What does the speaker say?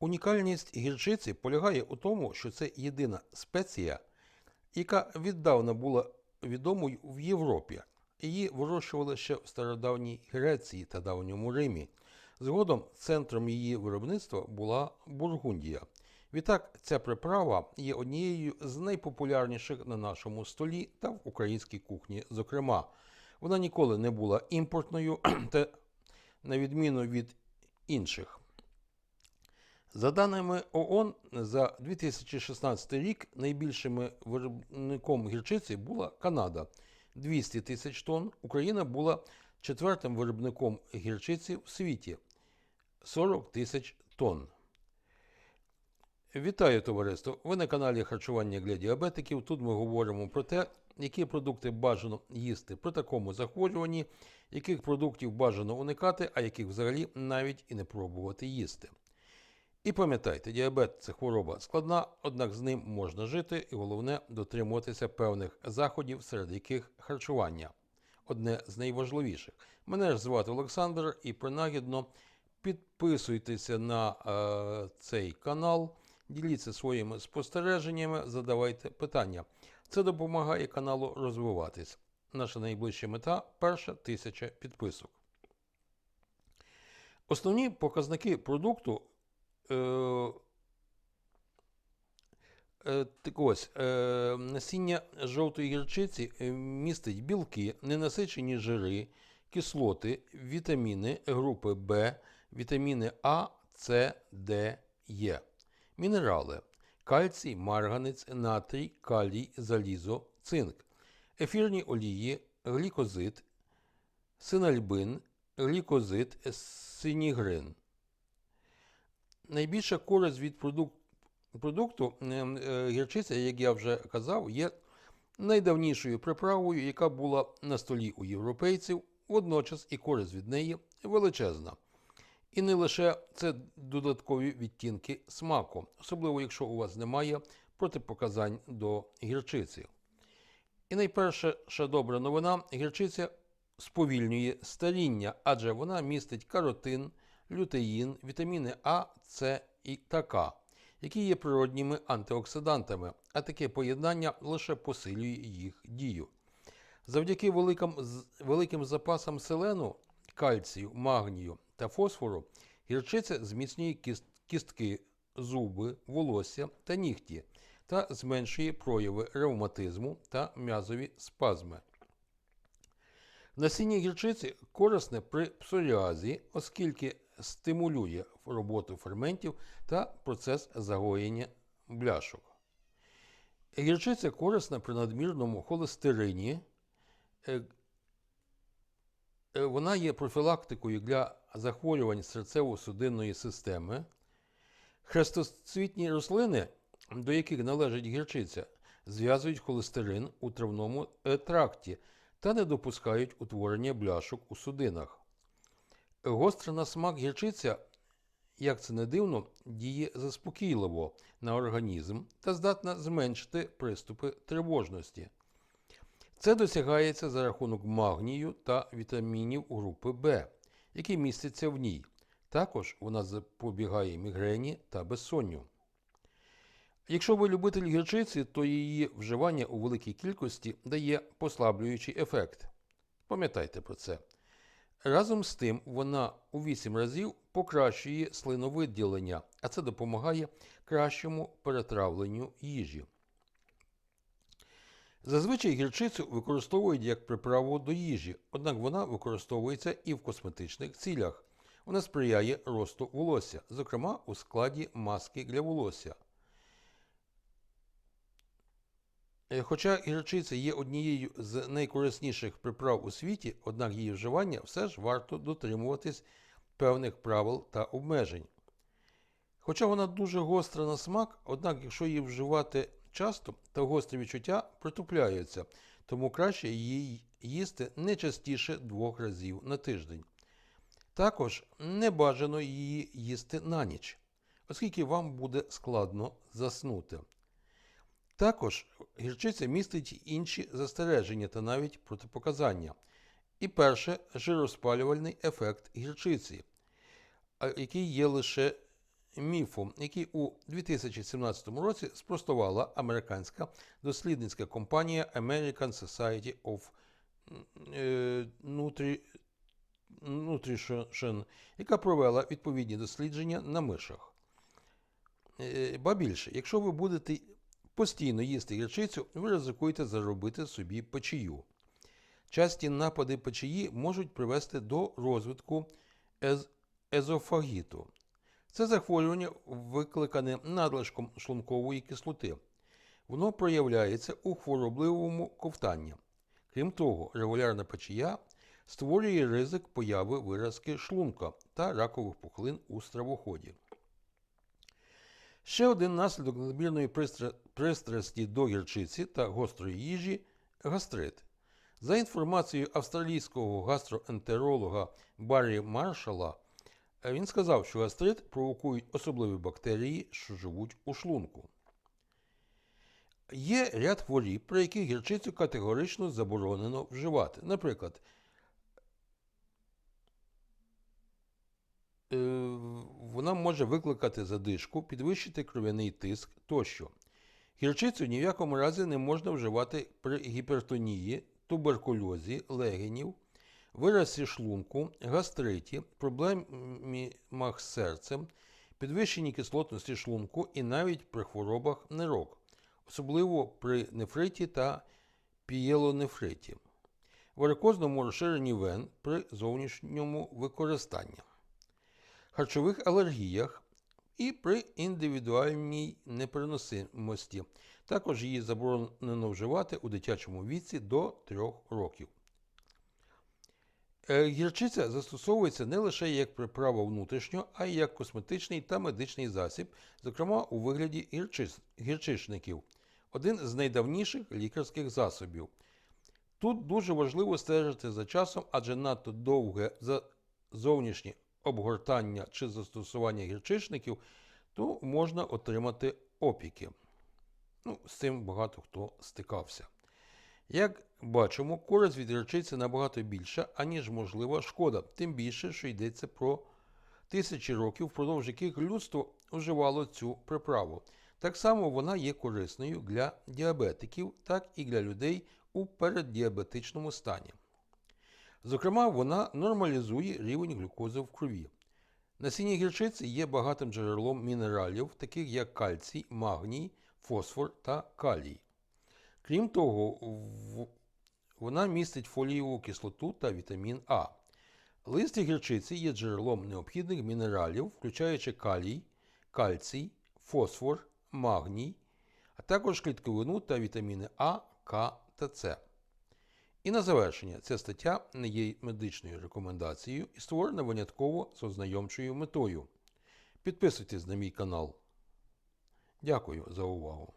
Унікальність гірчиці полягає у тому, що це єдина спеція, яка віддавна була відомою в Європі. Її вирощували ще в стародавній Греції та давньому Римі. Згодом центром її виробництва була Бургундія. Відтак, ця приправа є однією з найпопулярніших на нашому столі та в українській кухні, зокрема. Вона ніколи не була імпортною, та на відміну від інших. За даними ООН, за 2016 рік найбільшим виробником гірчиці була Канада 200 тисяч тонн. Україна була четвертим виробником гірчиці в світі 40 тисяч тонн. Вітаю товариство! Ви на каналі Харчування для діабетиків. Тут ми говоримо про те, які продукти бажано їсти при такому захворюванні, яких продуктів бажано уникати, а яких взагалі навіть і не пробувати їсти. І пам'ятайте, діабет це хвороба складна, однак з ним можна жити, і головне дотримуватися певних заходів, серед яких харчування одне з найважливіших. Мене ж звати Олександр, і принагідно підписуйтеся на е, цей канал, діліться своїми спостереженнями, задавайте питання. Це допомагає каналу розвиватись. Наша найближча мета перша тисяча підписок. Основні показники продукту так ось, е, насіння жовтої гірчиці е, містить білки, ненасичені жири, кислоти, вітаміни групи В, вітаміни А, С, Д, Е, мінерали, кальцій, марганець, натрій, калій, залізо, цинк, ефірні олії, глікозит, синальбин, глікозит, синігрин. Найбільша користь від продук- продукту е, е, гірчиця, як я вже казав, є найдавнішою приправою, яка була на столі у європейців, водночас і користь від неї величезна. І не лише це додаткові відтінки смаку, особливо якщо у вас немає протипоказань до гірчиці. І найперша добра новина гірчиця сповільнює старіння, адже вона містить каротин, лютеїн, вітаміни А, С і та К, які є природніми антиоксидантами, а таке поєднання лише посилює їх дію. Завдяки великим, великим запасам селену, кальцію, магнію та фосфору гірчиця зміцнює кіст- кістки, зуби, волосся та нігті та зменшує прояви ревматизму та м'язові спазми. Насіння гірчиці корисне при псоріазі, оскільки стимулює роботу ферментів та процес загоєння бляшок. Гірчиця корисна при надмірному холестерині. Е, е, Вона є профілактикою для захворювань серцево-судинної системи. Хрестоцвітні рослини, до яких належить гірчиця, зв'язують холестерин у травному е, тракті та не допускають утворення бляшок у судинах. Гостра на смак гірчиця, як це не дивно, діє заспокійливо на організм та здатна зменшити приступи тривожності. Це досягається за рахунок магнію та вітамінів групи В, які містяться в ній. Також вона запобігає мігрені та безсонню. Якщо ви любитель гірчиці, то її вживання у великій кількості дає послаблюючий ефект. Пам'ятайте про це. Разом з тим, вона у 8 разів покращує слиновиділення, а це допомагає кращому перетравленню їжі. Зазвичай гірчицю використовують як приправу до їжі, однак вона використовується і в косметичних цілях. Вона сприяє росту волосся, зокрема у складі маски для волосся. Е, Хоча гірчиця є однією з найкорисніших приправ у світі, однак її вживання все ж варто дотримуватись певних правил та обмежень. Хоча вона дуже гостра на смак, однак, якщо її вживати часто, то гострі відчуття притупляються, тому краще її їсти не частіше двох разів на тиждень. Також не бажано її їсти на ніч, оскільки вам буде складно заснути. Також гірчиця містить інші застереження та навіть протипоказання. І перше жироспалювальний ефект гірчиці, який є лише міфом, який у 2017 році спростувала американська дослідницька компанія American Society of е, Nutrition, яка провела відповідні дослідження на мишах. Е, Ба більше, якщо ви будете постійно їсти гірчицю, ви ризикуєте заробити собі печію. Часті напади печії можуть привести до розвитку ез- езофагіту. Це захворювання викликане надлишком шлункової кислоти. Воно проявляється у хворобливому ковтанні. Крім того, регулярна печія створює ризик появи виразки шлунка та ракових пухлин у стравоході. Ще один наслідок надмірної пристрасті до гірчиці та гострої їжі гастрит. За інформацією австралійського гастроентеролога Баррі Маршала, він сказав, що гастрит провокують особливі бактерії, що живуть у шлунку. Є ряд хворіб, при яких гірчицю категорично заборонено вживати. Наприклад, вона може викликати задишку, підвищити кров'яний тиск тощо. Гірчицю ні в якому разі не можна вживати при гіпертонії, туберкульозі, легенів, виразі шлунку, гастриті, проблемах з серцем, підвищенні кислотності шлунку і навіть при хворобах нирок, особливо при нефриті та пієлонефриті, варикозному розширенні вен при зовнішньому використанні, харчових алергіях і при індивідуальній непереносимості. Також її заборонено вживати у дитячому віці до 3 років. Е, Гірчиця застосовується не лише як приправа внутрішньо, а й як косметичний та медичний засіб, зокрема у вигляді гірчис- гірчичників, один з найдавніших лікарських засобів. Тут дуже важливо стежити за часом, адже надто довге зовнішнє обгортання чи застосування гірчичників, то можна отримати опіки. Ну, з цим багато хто стикався. Як бачимо, користь від гірчиці набагато більша, аніж можлива шкода, тим більше, що йдеться про тисячі років, впродовж яких людство вживало цю приправу. Так само вона є корисною для діабетиків, так і для людей у переддіабетичному стані. Зокрема, вона нормалізує рівень глюкози в крові. Насіння гірчиці є багатим джерелом мінералів, таких як кальцій, магній, фосфор та калій. Крім того, вона містить фолієву кислоту та вітамін А. Листя гірчиці є джерелом необхідних мінералів, включаючи калій, кальцій, фосфор, магній, а також клітковину та вітаміни А, К та С. І на завершення, ця стаття не є медичною рекомендацією і створена винятково з ознайомчою метою. Підписуйтесь на мій канал. Дякую за увагу.